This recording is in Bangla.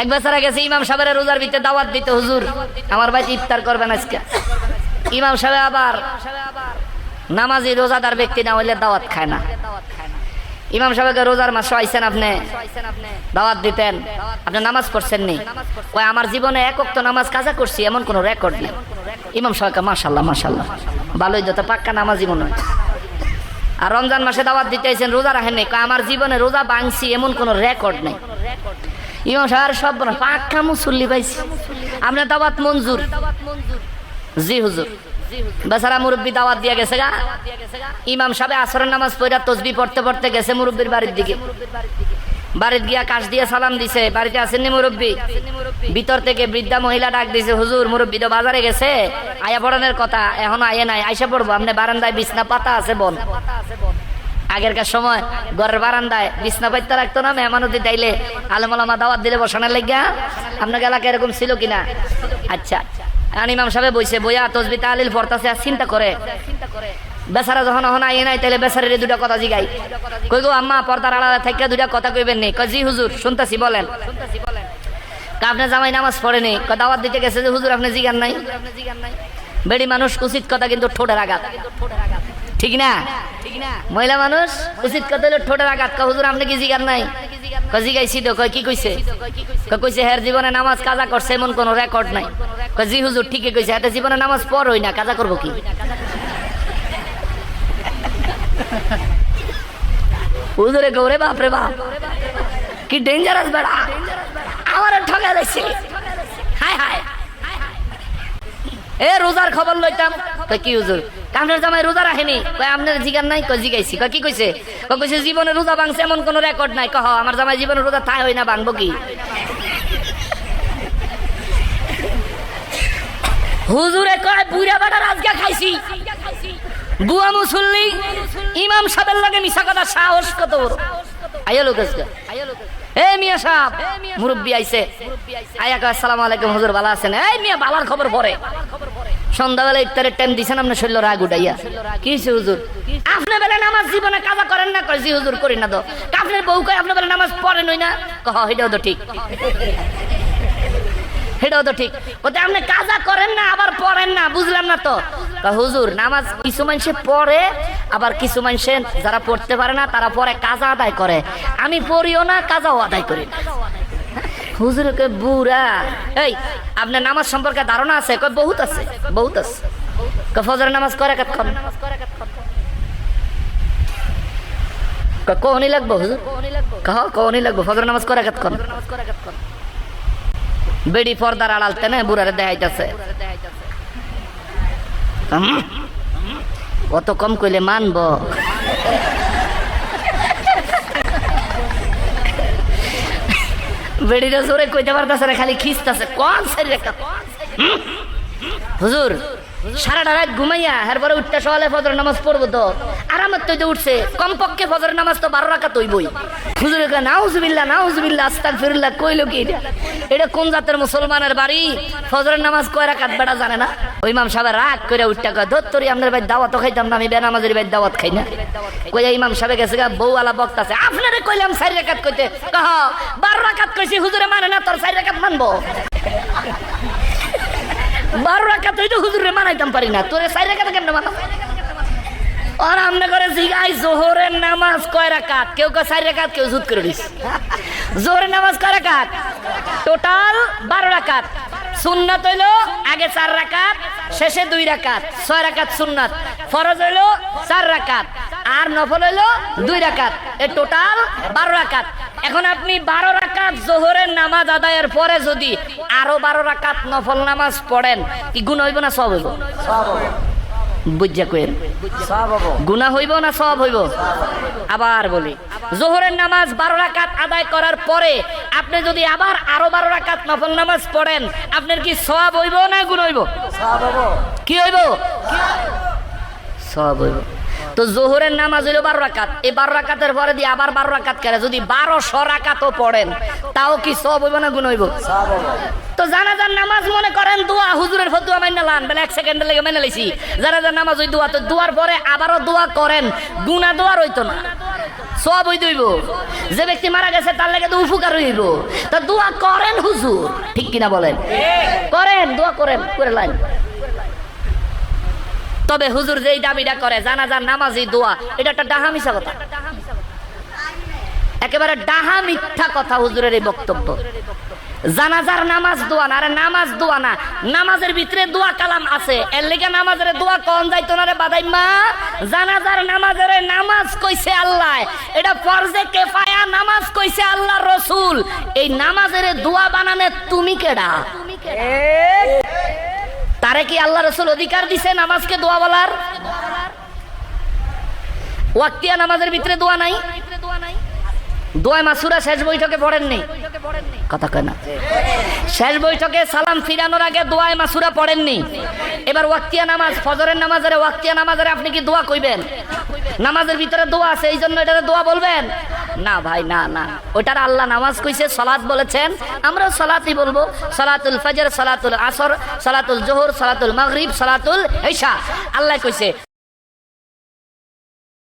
এক বছর গেছে ইমাম সাহেবের রোজার ভিতরে দাওয়াত দিতে হুজুর, আমার ভাই ইফতার করবেন আজকে। ইমাম সাহেব আবার নামাজি রোজাদার ব্যক্তি না হইলে দাওয়াত খায় না। ইমাম সাহেবকে রোজার মাসে আইছেন আপনি, দাওয়াত দিতেন। আপনি নামাজ পড়ছেন নি? ওই আমার জীবনে এক অক্ত নামাজ কাজা করছি, এমন কোনো রেকর্ড নেই। ইমাম সাহেবকে মাশাল্লাহ মাশাল্লাহ ভালোই যত পাক্কা নামাজি মনে হয়। আর রমজান মাসে দাওয়াত দিতে আইছেন, রোজা রাখেননি কয়, আমার জীবনে রোজা ভাঙছি, এমন কোনো রেকর্ড নেই। ইমাম সাহেব সব পাক্কা মুসল্লি পাইছি। আপনার দাওয়াত মঞ্জুর। জি হুজুর। বেচারা মুরব্বী দাওয়াত দিয়ে গেছে গা। ইমাম সাহেব আসরের নামাজ পড়া তসবি পড়তে পড়তে গেছে মুরব্বীর বাড়ির দিকে। বাড়িতে গিয়া কাশ দিয়ে সালাম দিছে। বাড়িতে আসেননি মুরব্বী? ভিতর থেকে বৃদ্ধা মহিলা ডাক দিছে, হুজুর, মুরব্বী তো বাজারে গেছে। আয়া পড়ানোর কথা। এখনও আয়ে নাই। আইসা পড়ব। আপনি বারান্দায় বিছনা পাতা আছে বন। আগেরকার সময় ঘরের বারান্দায় বিছনা পাইতে রাখতো না, মেহমানতি তাইলে আলমালামা দাওয়াত দিলে বসানোর লাগিয়া আপনার এলাকা এরকম ছিল কিনা? আচ্ছা আর ইমাম সাহেব বইছে, বইয়া তসবি তালিল পড়তাছে আর চিন্তা করে। বেচারা যখন হন আইয়ে নাই তাহলে বেচারের দুটা কথা জিগাই। কই গো আম্মা, পর্দার আলাদা থেকে দুটা কথা কইবেন নি? কয়, জি হুজুর, শুনতাছি, বলেন। কা আপনার জামাই নামাজ পড়েনি? দাওয়াত দিতে গেছে যে হুজুর, আপনি জিগান নাই? বেড়ি মানুষ উচিত কথা কিন্তু ঠোঁটের আঘাত। ঠিক না? মহিলা মানুষ উচিত কথা হলো ঠোঁটের আঘাত। হুজুর, আপনি কি জিগান নাই? জিগাইছি তো। কয়, কি কইছে? কইছে, হের জীবনে নামাজ কাজা করছে এমন কোনো রেকর্ড নাই। জি হুজুর, ঠিকই কইছে। এত জীবনে নামাজ পড়ই না, কাজা করব কি? হুজুরে, গৌরে বাপ রে বাপ, কি ডেঞ্জারাস বেড়া। আমার ঠকা দিচ্ছে হায় হায়। এ, রোজার খবর লইতাম। কি হুজুর? কামনের জামাই রোজা রাখেনি? কই আপনার জিগান নাই? কই জিগাইছি। কই কি কইছে? কই কইছে, জীবনে রোজা ভাঙছে, এমন কোন রেকর্ড নাই। কহ, আমার জামাই জীবনে রোজা থাই হই না, ভাঙবো কি? হুজুরে কয় বুড়া বেটা রাজগা খাইছি। বুয়া মুসল্লি, ইমাম সাহেবের লাগে মিশা কথা, সাহস কত বড়? আইয়া লোক আজকে। এ, মিয়া মুরব্বি আইছে। আয়া আসসালামু আলাইকুম, হুজুর, ভালো আছেন? এই মিয়া বালার খবর পরে সন্ধ্যাবেলা ইফতারের টাইম দিছেন, আপনার শৈল রাগ উঠাইয়া। কি হুজুর? আপনি বেলা নামাজ জীবনে কাজা করেন না, কয় হুজুর, করি না তো। আপনার বউ কয়, আপনি বেলা নামাজ পড়েন ওই না, কহ এটাও তো ঠিক। সেটাও তো ঠিক। ওতে আপনি কাজা করেন না, আবার পড়েন না, বুঝলাম না তো। হুজুর, নামাজ কিছু মানুষে পড়ে, আবার কিছু মানুষে যারা পড়তে পারে না, তারা পরে কাজা আদায় করে। আমি পড়িও না, কাজাও আদায় করি হুজুরকে বুড়া এই আপনার নামাজ সম্পর্কে ধারণা আছে কয় বহুত আছে বহুত আছে কয় ফজরের নামাজ করে কয় কোহনি লাগবো হুজুর কহ কোহনি লাগবো ফজর নামাজ করে কতক্ষণ বেড়ি পর্দার আড়াল তেনে বুড়ারে দেখাইতেছে? অত কম কইলে মানব বেড়িটা জোরে কইতে পারতেছে না খালি খিস্তাছে কোন সারি রেখা? হুজুর সারাটা রাত ঘুমাইয়া এরপরে উঠতে সকালে ফজর নামাজ পড়ব তো। আরামের তো উঠছে, কমপক্ষে ফজর নামাজ তো বারো রাখা তৈবই হুজুর নাউজুবিল্লা নাউজুবিল্লা আস্তাক ফিরুল্লাহ কইলো কি এটা? এটা কোন জাতের মুসলমানের বাড়ি? ফজরের নামাজ কয় রাখাত বেড়া জানে না? ওই ইমাম সাহেব রাগ করে উঠতে কয় ধত্তরি আপনার ভাই দাওয়াত খাইতাম না, আমি বেনামাজের ভাই দাওয়াত খাই না। কই ইমাম সাহেব গেছে গা, বউ আলা বক্তাছে আপনারে কইলাম চারি রাখাত কইতে। কহ, বারো রাখাত কইছি, হুজুরে মানে না, তোর চারি রাখাত মানবো? বারো রাখা তুই তো হুজুরে মানাইতাম পারি না। তোরে চার রাখা কেমনে মানাম আর আমনে করে জিগাই, জোহরের নামাজ কয় রাকাত কেউ কয় চার রাকাত কেউ জুত করে দিস জোহরের নামাজ কয় রাকাত টোটাল বারো রাকাত সুন্নাত হইল আগে চার রাকাত শেষে দুই রাকাত ছয় রাকাত সুন্নাত। ফরজ হইল চার রাকাত আর নফল হইল দুই রাকাত এ টোটাল বারো রাকাত এখন আপনি বারো রাকাত জোহরের নামাজ আদায়ের পরে যদি আরও বারো রাকাত নফল নামাজ পড়েন কি গুণ হইব না সব হইব? বুঝা কইেন গুণা হইব না সব হইব? আবার বলি জোহরের নামাজ বারো রাকাত আদায় করার পরে আপনি যদি আবার আরও বারো রাকাত নফল নামাজ পড়েন আপনার কি সব হইব না গুণ হইব? কি হইব? সব হইব। তো জোহরের নামাজ হইল বারো রাকাত। এই বারো রাকাতের পরে দিয়ে আবার বারো রাকাত করে। যদি বারোশো রাকাতও পড়েন, তাও কি সব হইব না গুণ হইব? তো জানাজার নামাজ মনে করেন, দোয়া হুজুরের ফতুয়া মাইনা লান। বেলা এক সেকেন্ডের লেগে মেনে লাইছি। জানাজার নামাজ ওই দোয়া তো দোয়ার পরে আবারও দোয়া করেন গুনা দোয়ার হইতো না। সব হই দইব যে ব্যক্তি মারা গেছে, তার লাগে তো উপকার হইব। তা দোয়া করেন হুজুর। ঠিক কিনা বলেন? করেন, দোয়া করেন, করে লাইন। তবে হুজুর যেই দাবিটা করে, জানাজার নামাজি দোয়া, এটা একটা ডাহা মিশা কথা। একেবারে ডাহা মিথ্যা কথা হুজুরের এই বক্তব্য। জানাজার নামাজ দোয়া না, আরে নামাজ দোয়া না। নামাজের ভিতরে দোয়া কালাম আছে, এর লেগে নামাজের দোয়া কন যাইতো না রে বাদাই মা জানাজার নামাজের নামাজ কইছে আল্লাহ। এটা ফরজে কেফায়া নামাজ কইছে আল্লাহ রসুল। এই নামাজের দোয়া বানানে তুমি কেডা? তারে কি আল্লাহ রসুল অধিকার দিছে নামাজকে দোয়া বলার? ওয়াক্তিয়া নামাজের ভিতরে দোয়া নাই? দোয়া মাসুরা শেষ বৈঠকে পড়েননি। কথা কয় না। শেষ বৈঠকে সালাম ফিরানোর আগে দোয়ায় মাসুরা পড়েননি। এবার ওয়াক্তিয়া নামাজ, ফজরের নামাজের ওয়াক্তিয়া নামাজের আপনি কি দোয়া কইবেন? নামাজের ভিতরে দোয়া আছে এই জন্য এটাতে দোয়া বলবেন? না ভাই, না না। ওটার আল্লাহ নামাজ কইছে সলাৎ বলেছেন। আমরা সলাতই বলব। সলাতুল ফজর, সলাতুল আসর, সলাতুল জোহর, সলাতুল মাগরিব, সলাতুল ঈশা। আল্লাহ কইছে